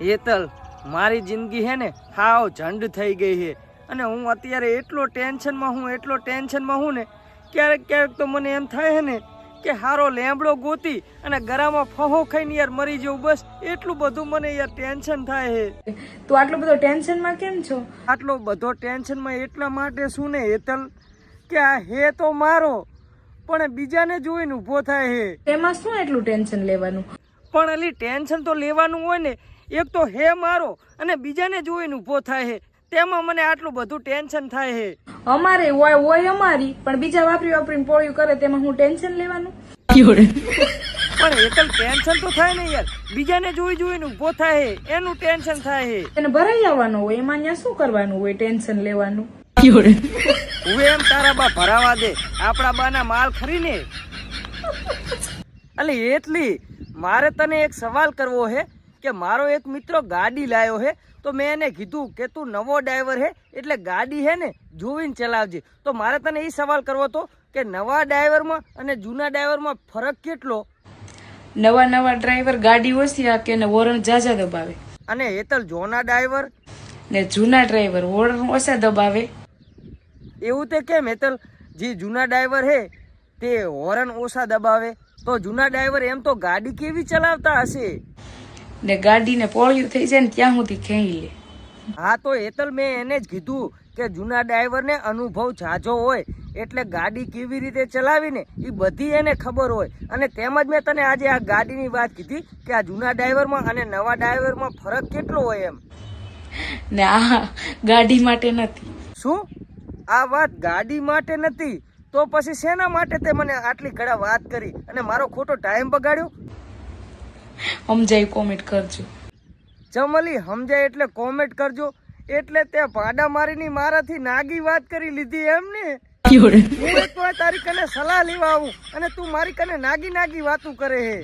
હેતલ મારી જિંદગી હે ને હાવ ઝંડ થઈ ગઈ છે અને હું અત્યારે એટલો ટેન્શનમાં હું એટલો ટેન્શનમાં હું ને ક્યારેક ક્યારેક તો મને એમ થાય છે ને કે હારો લેમડો ગોતી અને ગરામાં ફહો ખાઈને યાર મરી જવું બસ એટલું બધું મને યાર ટેન્શન થાય છે તું આટલો બધો ટેન્શનમાં કેમ છો? આટલો બધો ટેન્શનમાં એટલા માટે શું ને હેતલ કે આ હે તો મારો પણ બીજાને જોઈને ઊભો થાય હે. તેમાં શું એટલું ટેન્શન લેવાનું? પણ અલી ટેન્શન તો લેવાનું હોય ને એક તો હે મારો અને બીજાને જોઈને ઊભો થાય હે. તેમાં મને આટલું બધું ટેન્શન થાય હે. અમારે હોય હોય અમારી પણ બીજા વાપરી વાપરીને પોળિયું કરે તેમાં હું ટેન્શન લેવાનું? પણ એકલ ટેન્શન તો થાય ને યાર. બીજાને જોઈ જોઈને ઊભો થાય હે. એનું ટેન્શન થાય હે. એને ભરાઈ આવવાનું હોય એમાં અહીંયા શું કરવાનું હોય ટેન્શન લેવાનું? હવે એમ તારા બા ભરાવા દે. આપણા બાના માલ ખરીને. અલી એટલી. મારે તને એક સવાલ કરવો હે. કે મારો એક મિત્ર ગાડી લાયો હે તો મેં એને કીધું કે તું નવો ડ્રાઈવર હે એટલે ગાડી હે ને જોઈને ચલાવજે. તો મારે તને એ સવાલ કરવો હતો કે નવા ડ્રાઈવરમાં અને જૂના ડ્રાઈવરમાં ફરક કેટલો? નવા નવા ડ્રાઈવર ગાડી ઓછી હાકે ને વોરણ જાજા દબાવે. અને હેતલ જોના ડ્રાઈવર? ને જૂના ડ્રાઈવર વોરણ ઓછા દબાવે. એવું તે કેમ હેતલ જે જૂના ડ્રાઈવર હે તે હોરન ઓછા દબાવે. તો જૂના ડ્રાઈવર એમ તો ગાડી કેવી ચલાવતા હશે? ને ગાડીને પોળિયું થઈ જાય ને ત્યાં સુધી ખેંચી લે. હા તો એતલ મેં એને જ કીધું કે જૂના ડ્રાઈવરને અનુભવ ઝાઝો હોય એટલે ગાડી કેવી રીતે ચલાવીને એ બધી એને ખબર હોય. અને તેમજ મેં તને આજે આ ગાડીની વાત કીધી કે આ જૂના ડ્રાઈવરમાં અને નવા ડ્રાઈવરમાં ફરક કેટલો હોય એમ. ને આ ગાડી માટે નથી. શું? આ વાત ગાડી માટે નથી? તો પછી શેના માટે તે મને આટલી કડા વાત કરી અને મારો ખોટો ટાઈમ બગાડ્યો? સમજાય કોમેન્ટ કરજો. ચમલી સમજાય એટલે કોમેન્ટ કરજો. એટલે તે ભાડા મારીની મારાથી નાગી વાત કરી લીધી એમ ને? હું એક વાર તારી કને સલાહ લેવા આવું અને તું મારી કને નાગી નાગી વાતું કરે હે.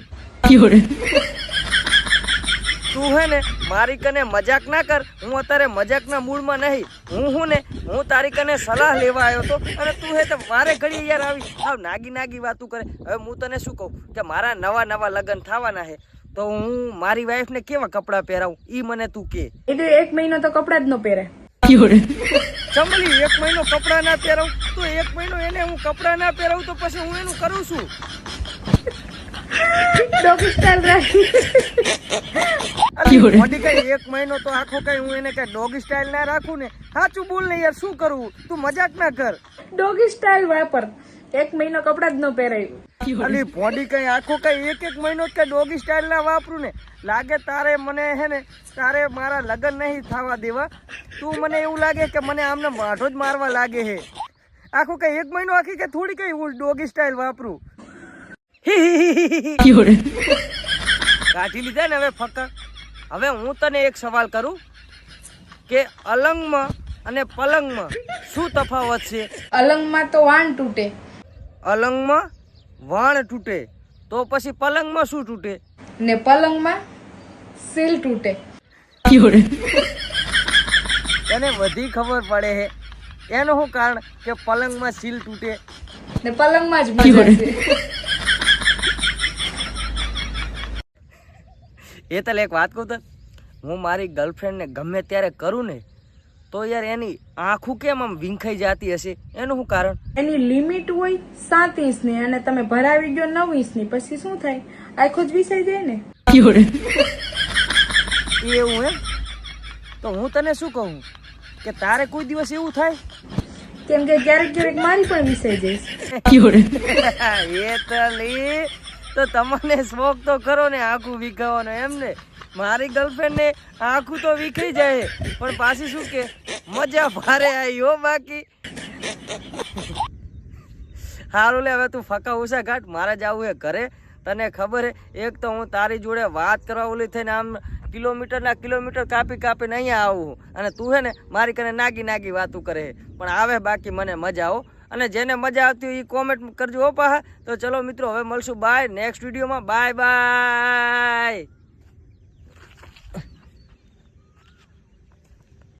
તું હે ને મારી કને મજાક ના કર. હું અત્યારે મજાકના મૂડમાં નહીં. હું હું ને હું તારી કને સલાહ લેવા આવ્યો હતો અને તું હે તો મારે ઘડી યાર આવી આવ નાગી નાગી વાતું કરે. હવે હું તને શું કહું? કે મારા નવા નવા લગ્ન થવાના છે તો હું મારી વાઈફને કેવા કપડાં પહેરાવું? ઈ મને તું કે. એક મહિનો તો કપડા જ ન પહેરે. ચમલી એક મહિનો કપડાં ના પહેરાવું તો એક મહિનો એને હું કપડાં ના પહેરાવું તો પછી હું એનું કરું છું? ડોગી સ્ટાઇલ રાખી. અલી મોટી કઈ એક મહિનો તો આખો કઈ હું એને કઈ ડોગી સ્ટાઇલ ના રાખું ને? સાચું બોલ ને યાર શું કરવું તું મજાક ના કર. ડોગી સ્ટાઇલ વાપર. એક મહિનો કપડા જ ન પહેરાયું. અલી બોડી કઈ આખો કઈ એક એક મહિનો કઈ ડોગી સ્ટાઇલ ના વાપરું ને? લાગે તારે મને હે ને તારે મારા લગ્ન નહીં થવા દેવા. તું મને એવું લાગે કે મને આમને માઢો જ મારવા લાગે હે. આખો કઈ એક મહિનો આખી કે થોડી કઈ હું ડોગી સ્ટાઇલ વાપરું? કાઢી લીધા ને હવે ફક્કર હવે હું તને એક સવાલ કરું કે અલંગમાં અને પલંગમાં શું તફાવત છે? અલંગમાં તો વાન તૂટે. અલંગમાં વાણ તૂટે તો પછી પલંગમાં શું તૂટે? ને પલંગમાં સીલ તૂટે. એને બધી ખબર પડે છે એનું શું કારણ કે પલંગમાં સીલ તૂટે? ને પલંગમાં જ મજા છે. એ તલે એક વાત કહું તો હું મારી ગર્લફ્રેન્ડને ગમે ત્યારે કરું ને તો યાર એની આંખું કેમ આમ વિંખાઈ જતી હશે? એનું શું કારણ? એની લિમિટ હોય સાત ઇંચની અને તમે ભરાવી ગયો નવ ઇંચની પછી શું થાય? આખો જ વિસાઈ જાય ને. એવું એમ? તો હું તને શું કહું? કે તારે કોઈ દિવસ એવું થાય? કેમ કે ક્યારેક ક્યારેક મારી પણ વિસાઈ જઈશ એ તો તમને શોખ તો ખરો ને આખું વિખાવાનો એમ ને? મારી ગર્લફ્રેન્ડ ને આખું તો વીખાઈ જાય, પણ પાછી શું કે, મજા ભારે આવી હો બાકી. સારું લે, હવે તું ફકા ઉષા ઘાટ, મારે જવું હે ઘરે. તને ખબર હે, એક તો હું તારી જોડે વાત કરવા ઓલી થઈને આમ કિલોમીટરના કિલોમીટર કાપી કાપીને અહીંયા આવું અને તું હે ને, મારી કને નાગી નાગી વાતું કરે પણ આવે બાકી મને મજા આવો અને જેને મજા આવતી હોય એ કોમેન્ટ કરજો હો પાહા. તો ચલો મિત્રો, હવે મળશું. બાય નેક્સ્ટ વિડીયોમાં બાય બાય